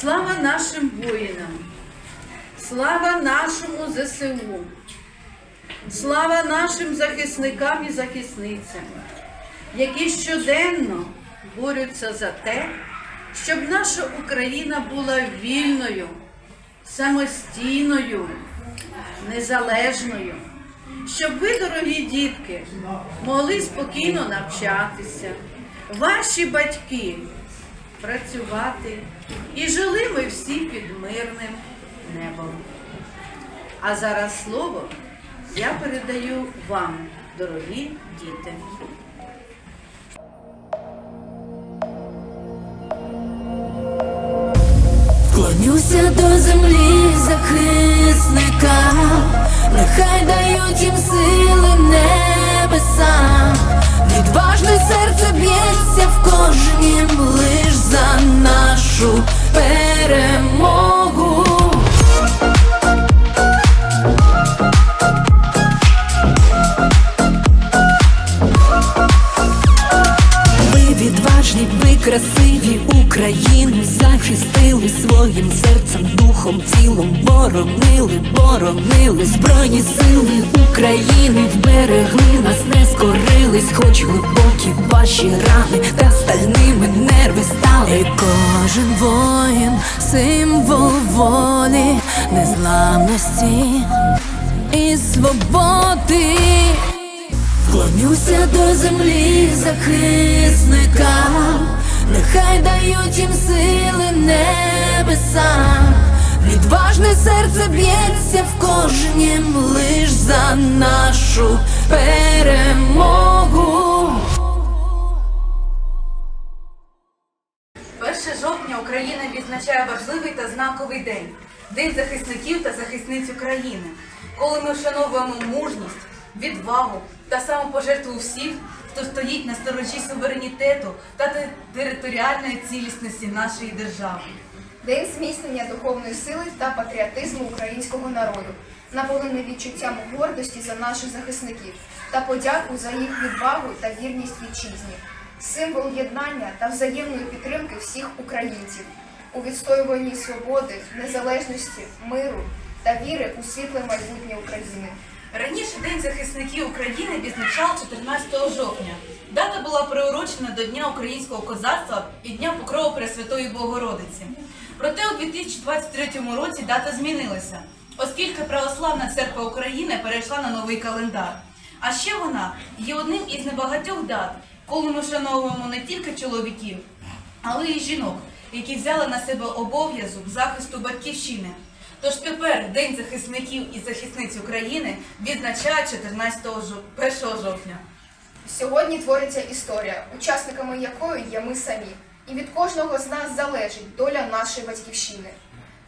Слава нашим воїнам! Слава нашому ЗСУ! Слава нашим захисникам і захисницям, які щоденно борються за те, щоб наша Україна була вільною, самостійною, незалежною, щоб ви, дорогі дітки, могли спокійно навчатися, ваші батьки працювати і жили ми всі під мирним небом. А зараз слово я передаю вам, дорогі діти. Клонюся до землі захисника, нехай дають їм сили небеса, відважне серце б'ється в кожнім лиш за нашу перемогу. Ви відважні, ви красиві Україну захистили своїм серцем, духом, тілом, боронили, боронили збройні сили України вберегли нас, не скорились, хоч глибокі ваші рани, та стальними нерви стали. Кожен воїн, символ волі, незламності і свободи. Вклонюся до землі захисника, нехай дають їм сили небеса, відважне серце б'ється в кожнім лиш за нашу перемогу. 1 жовтня Україна відзначає важливий та знаковий день День захисників та захисниць України, коли ми вшановуємо мужність, відвагу та самопожертву всіх, хто стоїть на сторожі суверенітету та територіальної цілісності нашої держави. День зміцнення духовної сили та патріотизму українського народу, наповнений відчуттям гордості за наших захисників та подяку за їх відвагу та вірність вітчизні, символ єднання та взаємної підтримки всіх українців у відстоюванні свободи, незалежності, миру та віри у світле майбутнє України. Раніше День захисників України відзначав 14 жовтня. Дата була приурочена до Дня українського козацтва і Дня Покрову Пресвятої Богородиці. Проте у 2023 році дата змінилася, оскільки Православна церква України перейшла на новий календар. А ще вона є одним із небагатьох дат, коли ми вшановуємо не тільки чоловіків, але й жінок, які взяли на себе обов'язок захисту батьківщини. Тож тепер День захисників і захисниць України відзначає 14 жов- 1 жовтня. Сьогодні твориться історія, учасниками якої є ми самі. І від кожного з нас залежить доля нашої батьківщини.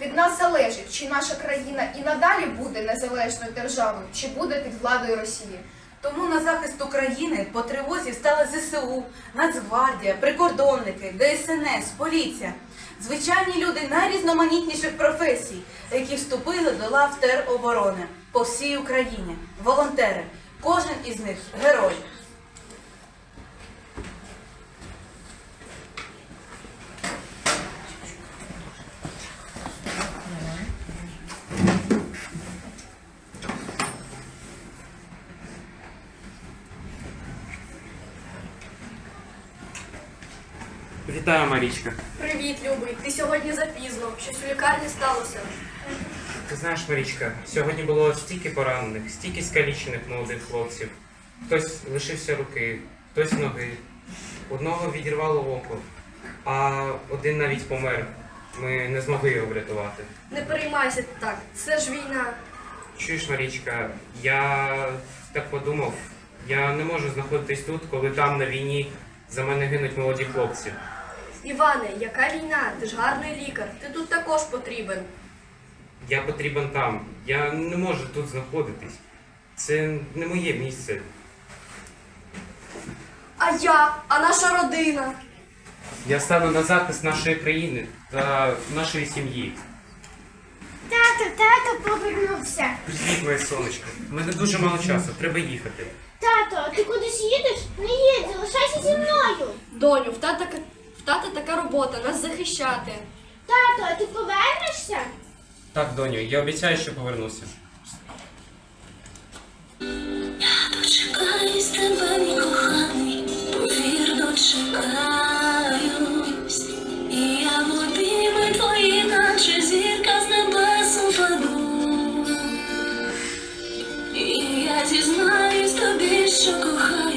Від нас залежить, чи наша країна і надалі буде незалежною державою, чи буде під владою Росії. Тому на захист України по тривозі стали ЗСУ, Нацгвардія, прикордонники, ДСНС, поліція. Звичайні люди найрізноманітніших професій, які вступили до лав тероборони по всій Україні. Волонтери. Кожен із них герой. Вітаю, Марічка. Привіт, любий. Ти сьогодні запізно. Щось у лікарні сталося. Ти знаєш, Марічка, сьогодні було стільки поранених, стільки скалічених молодих хлопців. Хтось лишився руки, хтось ноги. Одного відірвало око, а один навіть помер. Ми не змогли його врятувати. Не переймайся так. Це ж війна. Чуєш, Марічка, я так подумав, я не можу знаходитись тут, коли там на війні за мене гинуть молоді хлопці. Іване, яка війна? Ти ж гарний лікар. Ти тут також потрібен. Я потрібен там. Я не можу тут знаходитись. Це не моє місце. А я, а наша родина. Я стану на захист нашої країни та нашої сім'ї. Тато, тато повернувся. Привіт, моє сонечко. У мене дуже мало часу, треба їхати. Тато, ти кудись їдеш? Не їдь, залишайся зі мною. Доню, в тата, тата така робота нас захищати. Тато, а ти повернешся? Так, доню, я обіцяю, що повернуся. Я Дочекаюсь тебе, мій коханий, повір, дочекаюсь. І я в обійми твої, наче зірка з небес упаду. І я зізнаюсь тобі, що кохаю,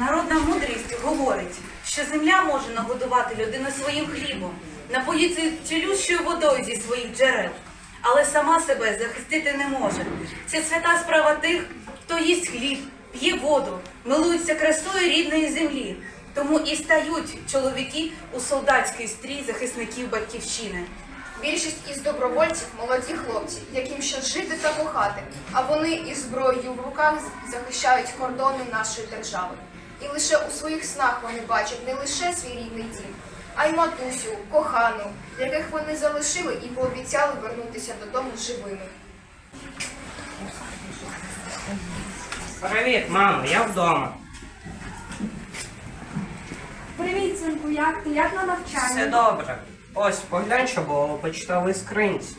Народна мудрість говорить, що земля може нагодувати людину своїм хлібом, напоїти цілющою водою зі своїх джерел, але сама себе захистити не може. Це свята справа тих, хто їсть хліб, п'є воду, милується красою рідної землі. Тому і стають чоловіки у солдатський стрій захисників батьківщини. Більшість із добровольців молоді хлопці, яким ще жити та кохати, а вони із зброєю в руках захищають кордони нашої держави. І лише у своїх снах вони бачать не лише свій рідний дім, а й матусю, кохану, яких вони залишили і пообіцяли вернутися додому живими. Привіт, мамо, я вдома. Привіт, синку, як ти? Як на навчанні? Все добре. Ось, поглянь, що було у почтовій скринці.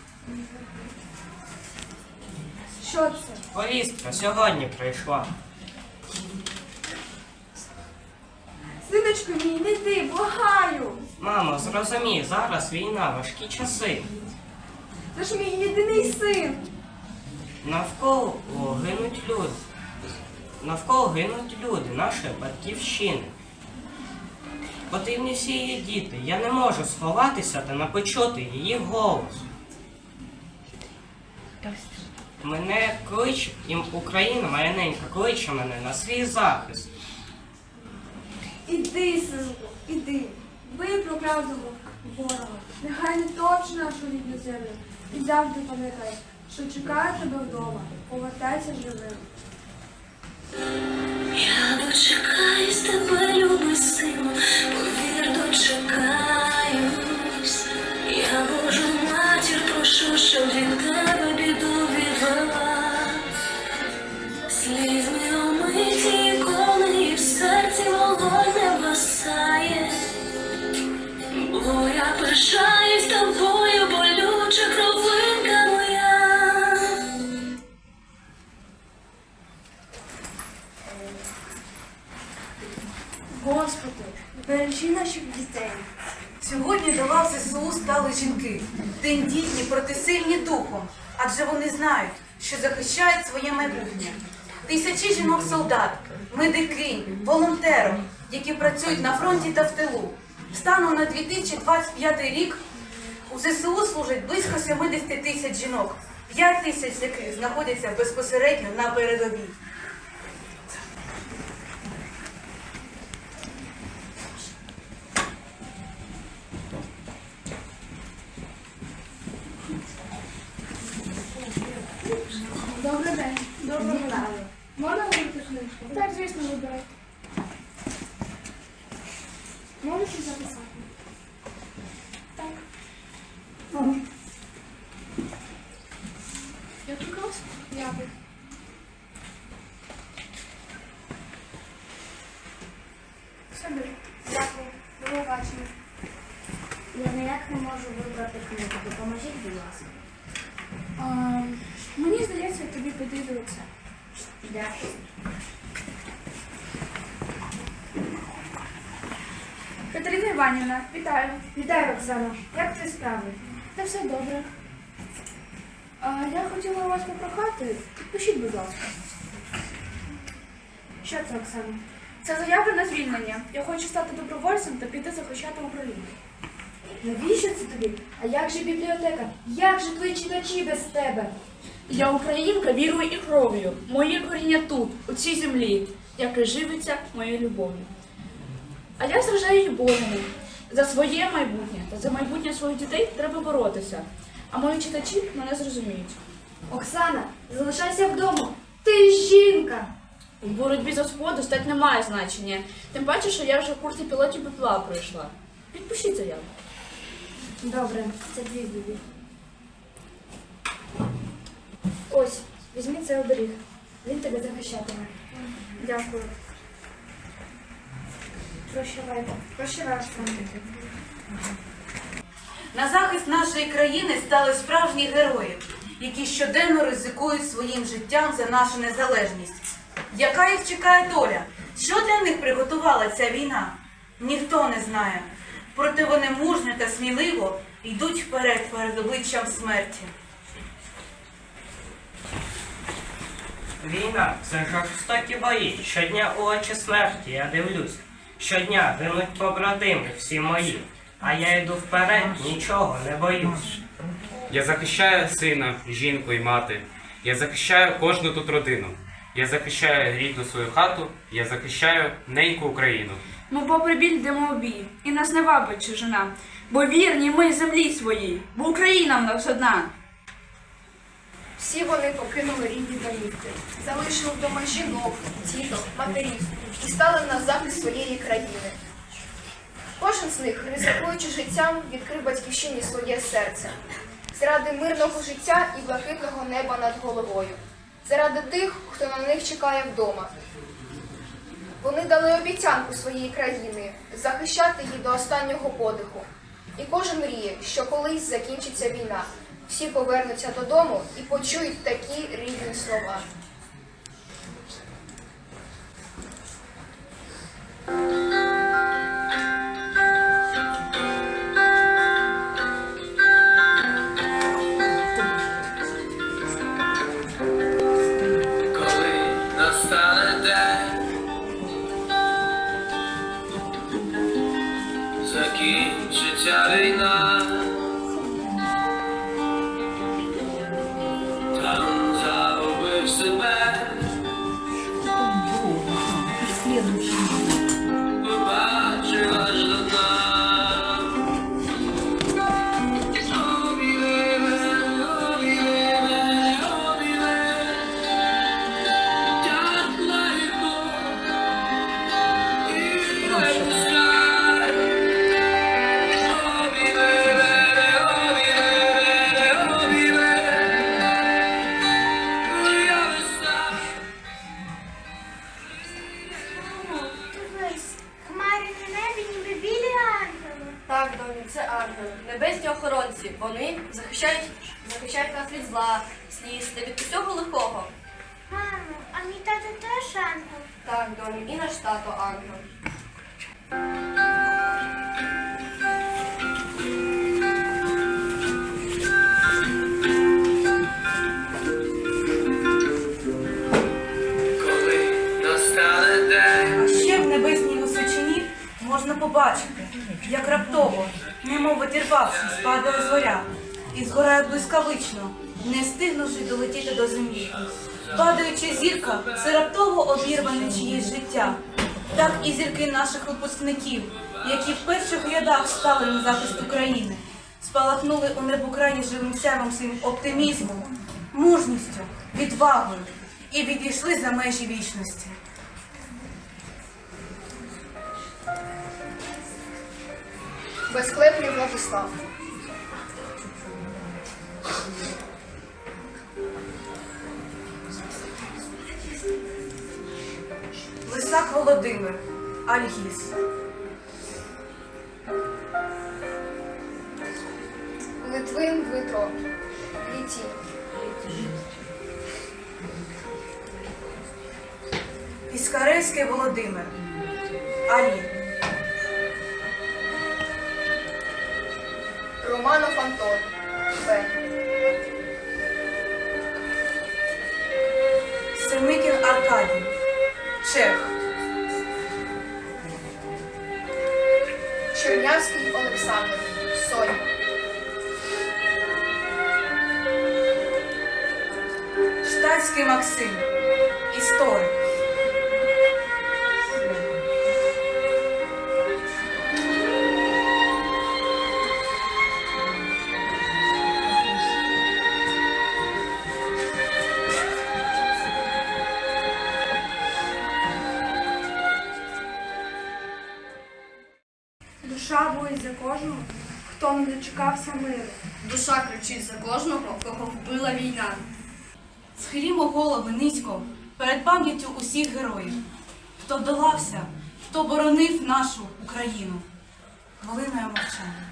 Що це? Повістка сьогодні прийшла. Синочку мій, не йди, благаю. Мамо, зрозумій, зараз війна, важкі часи. Це ж мій єдиний син. Навколо гинуть люди. Навколо гинуть люди, нашої батьківщини. Потрібні всі її діти. Я не можу сховатися та не почути її голос. Мене кличе, і Україна моя ненька кличе мене на свій захист. Іди, синку, іди. Бий проклятого ворога. Нехай не точно нашу рідну землю. І завжди пам'ятай, що чекає тебе вдома. Повертайся живим. Я дочекаюсь тебе, любий сину, повір, дочекаюсь. Я Божу матір прошу, щоб від тебе я тобою, болюча кровинка моя. Господи, бережи наших дітей. Сьогодні до лав ЗСУ стали жінки, тендітні, протисильні духом, адже вони знають, що захищають своє майбутнє. Тисячі жінок-солдат, медикинь, волонтерів, які працюють на фронті та в тилу. Станом на 2025 рік у ЗСУ служить близько 70 тисяч жінок, 5 тисяч з яких знаходяться безпосередньо на передовій. Добрий день. Доброго дня. Можна вибрати книжку? Так, звісно, вибирайте. Можете записати? Так. Я чекав? Дякую. Все добре. Дякую. До побачення. Я ніяк не можу вибрати книгу. Допоможіть, будь ласка. А, мені здається, тобі підійде це. Дякую. Катерина Іванівна, вітаю. Вітаю, Оксана. Як ти справи? Та все добре. А, я хотіла вас попрохати. Підпишіть, будь ласка. Що це, Оксана? Це заява на звільнення. Я хочу стати добровольцем та піти захищати Україну. Навіщо це тобі? А як же бібліотека? Як же твої читачі без тебе? Я українка вірою і кров'ю. Моє коріння тут, у цій землі, яке живиться моєю любов'ю. А я сражаю любов'ю. За своє майбутнє та за майбутнє своїх дітей треба боротися. А мої читачі мене зрозуміють. Оксана, залишайся вдома. Ти жінка. У боротьбі за свободу стать не має значення. Тим паче, що я вже в курсі пілотів БПЛА пройшла. Підпишіть заяву. Добре, це твій вибір. Ось, візьми цей оберіг. Він тебе захищатиме. Дякую. Прощавайте. Прощавай, Оксана. На захист нашої країни стали справжні герої, які щоденно ризикують своїм життям за нашу незалежність. Яка їх чекає доля? Що для них приготувала ця війна? Ніхто не знає. Проте вони мужньо та сміливо йдуть вперед перед обличчям смерті. Війна це жорстокі бої. Щодня у очі смерті я дивлюсь. Щодня гинуть побратими всі мої. А я йду вперед, нічого не боюсь. Я захищаю сина, жінку і мати. Я захищаю кожну тут родину. Я захищаю рідну свою хату, я захищаю неньку Україну. Ми попри біль йдемо в бій, і нас не вабить чужина, бо вірні ми землі своїй, бо Україна в нас одна. Всі вони покинули рідні домівки, залишили вдома жінок, діток, матерів і стали на захист своєї країни. Кожен з них, ризикуючи життям, відкрив батьківщині своє серце. Заради мирного життя і блакитного неба над головою. Заради тих, хто на них чекає вдома. Вони дали обіцянку своєї країни захищати її до останнього подиху. І кожен мріє, що колись закінчиться війна. Всі повернуться додому і почують такі рідні слова. закінчиться війна, домі, це ангели, небесні охоронці. Вони захищають, захищають нас від зла, сліз та від усього лихого. Мамо, а мій тато теж ангел. Так, домі, і наш тато ангел. Коли настане день. А ще в небесній височині можна побачити, як раптово, немов витірвавшись, падає зоря і згорає блискавично, не встигнувши долетіти до землі. Падаюча зірка це раптово обірване чиєсь життя. Так і зірки наших випускників, які в перших рядах стали на захист України, спалахнули у небокраї живим сяйвом своїм оптимізмом, мужністю, відвагою і відійшли за межі вічності. Безклепний Владислав. Лисак Володимир, Альгіз. Литвин Дмитро. Літі. Піскаревський Володимир, Алі. Романов Антон. Б. Семикін Аркадій. Чех. Чернявський Олександр. Соня. Штатський Максим. Історик. За кожного, хто не дочекався миру. Душа кричить за кожного, кого вбила війна. Схилімо голови низько перед пам'яттю усіх героїв, хто вдалався, хто боронив нашу Україну. Хвилиною мовчання.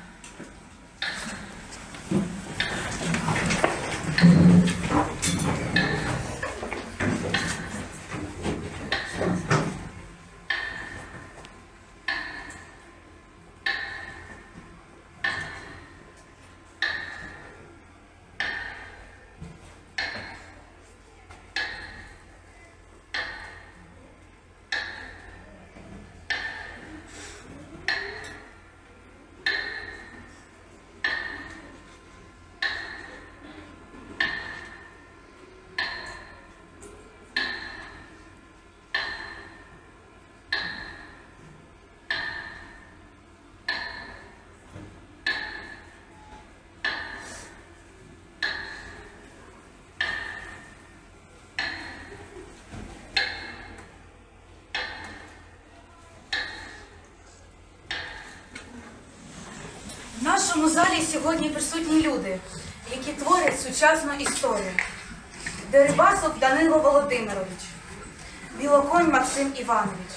В нашому залі сьогодні присутні люди, які творять сучасну історію. Дерибасов Данило Володимирович, Білоконь Максим Іванович,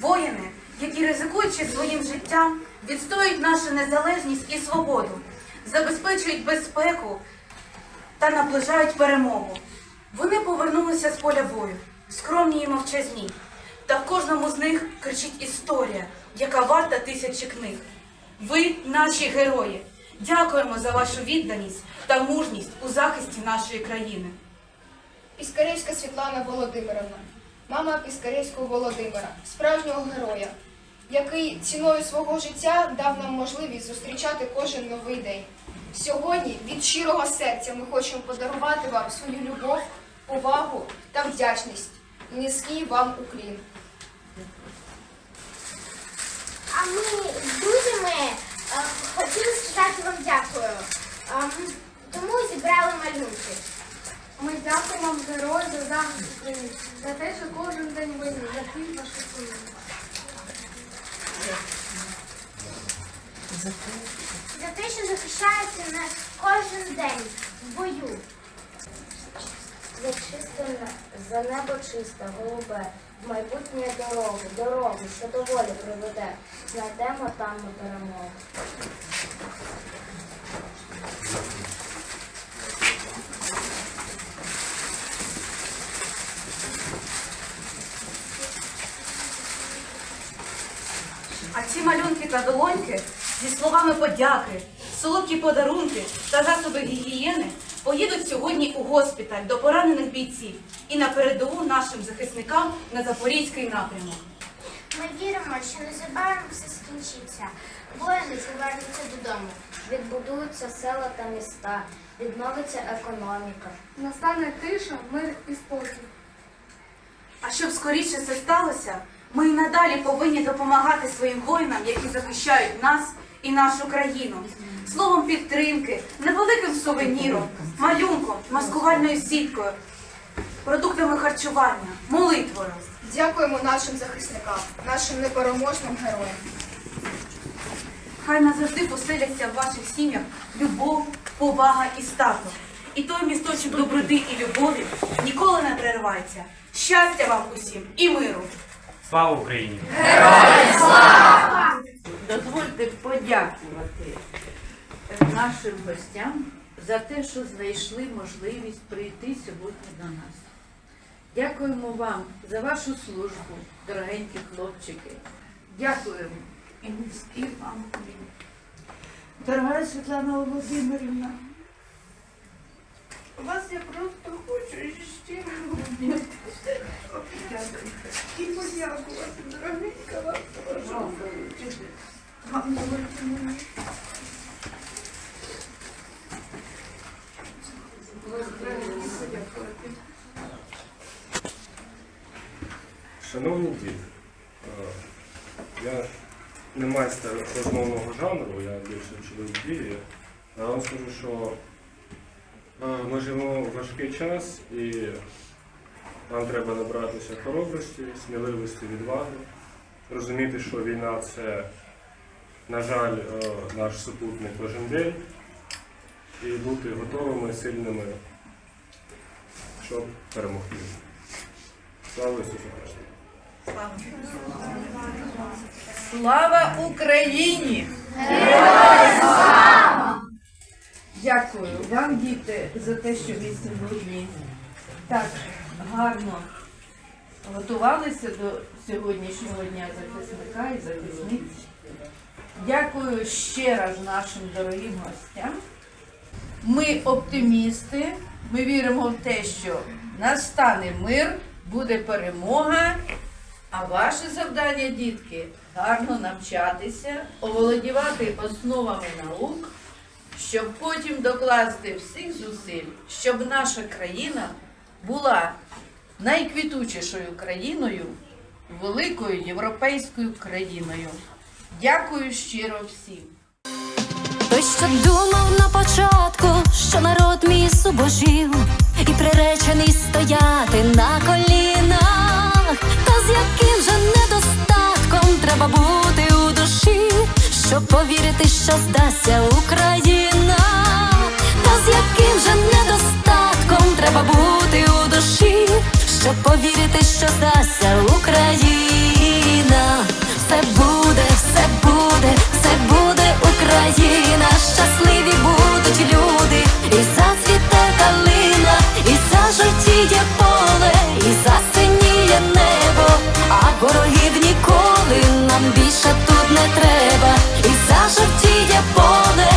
воїни, які ризикуючи своїм життям, відстоюють нашу незалежність і свободу, забезпечують безпеку та наближають перемогу. Вони повернулися з поля бою, скромні і мовчазні. Та в кожному з них кричить історія, яка варта тисячі книг. Ви наші герої. Дякуємо за вашу відданість та мужність у захисті нашої країни. Піскаревська Світлана Володимирівна, мама Піскаревського Володимира, справжнього героя, який ціною свого життя дав нам можливість зустрічати кожен новий день. Сьогодні від щирого серця ми хочемо подарувати вам свою любов, повагу та вдячність. Низький вам уклін. А ми з друзями е, хотіли сказати вам дякую. Тому зібрали малюнки. Ми дякуємо вам герою за захист України, за те, що кожен день ви за хліб вашу країну. За те, що захищаєте нас кожен день в бою. За чисте за небо чисте, голубе, майбутнє дорогу, дорогу, що до волі приведе, знайдемо там ми перемогу. А ці малюнки та долоньки зі словами подяки, солодкі подарунки та засоби гігієни поїдуть сьогодні у госпіталь до поранених бійців і на передову нашим захисникам на Запорізький напрямок. Ми віримо, що незабаром все скінчиться. Воїни повернуться додому. Відбудуються села та міста, відновиться економіка. Настане тиша, мир і спокій. А щоб скоріше це сталося, ми і надалі повинні допомагати своїм воїнам, які захищають нас і нашу країну. Словом підтримки, невеликим сувеніром, малюнком, маскувальною сіткою, продуктами харчування, молитвою. Дякуємо нашим захисникам, нашим непереможним героям. Хай назавжди поселяться в ваших сім'ях любов, повага і статок. І той місточок доброти і любові ніколи не переривається. Щастя вам усім і миру! Слава Україні! Героям! Дозвольте подякувати нашим гостям за те, що знайшли можливість прийти сьогодні до нас. Дякуємо вам за вашу службу, дорогенькі хлопчики. Дякуємо і низький вам. Дорога Світлана Володимирівна, вас я просто хочу щиро обняти. І подякувати, дорогенька вам. Шановні діти, е, я не майстер розмовного жанру, я більше чоловік дії. Я вам скажу, що е, ми живемо в важкий час і нам треба набратися хоробрості, сміливості, відваги, розуміти, що війна це, на жаль, е, наш супутник кожен день, і бути готовими, сильними, щоб перемогти. Слава Ісусу Христу! Слава Україні! Дякую вам, діти, за те, що ви сьогодні так гарно готувалися до сьогоднішнього дня захисника і захисниць. Дякую ще раз нашим дорогим гостям. Ми оптимісти, ми віримо в те, що настане мир, буде перемога. А ваше завдання, дітки, гарно навчатися, оволодівати основами наук, щоб потім докласти всіх зусиль, щоб наша країна була найквітучішою країною, великою європейською країною. Дякую щиро всім. Той, що думав на початку, що народ мій зубожів і приречений стояти на колінах, та з яким же недостатком треба бути у душі, щоб повірити, що здасться Україна, та з яким же недостатком треба бути у душі, щоб повірити, що здасться Україна, все буде, все буде, все буде Україна, щасливі будуть люди, і зацвіте калина, і зажовтіє поле, і засиніє небо, а ворогів ніколи нам більше тут не треба, і зажовтіє поле.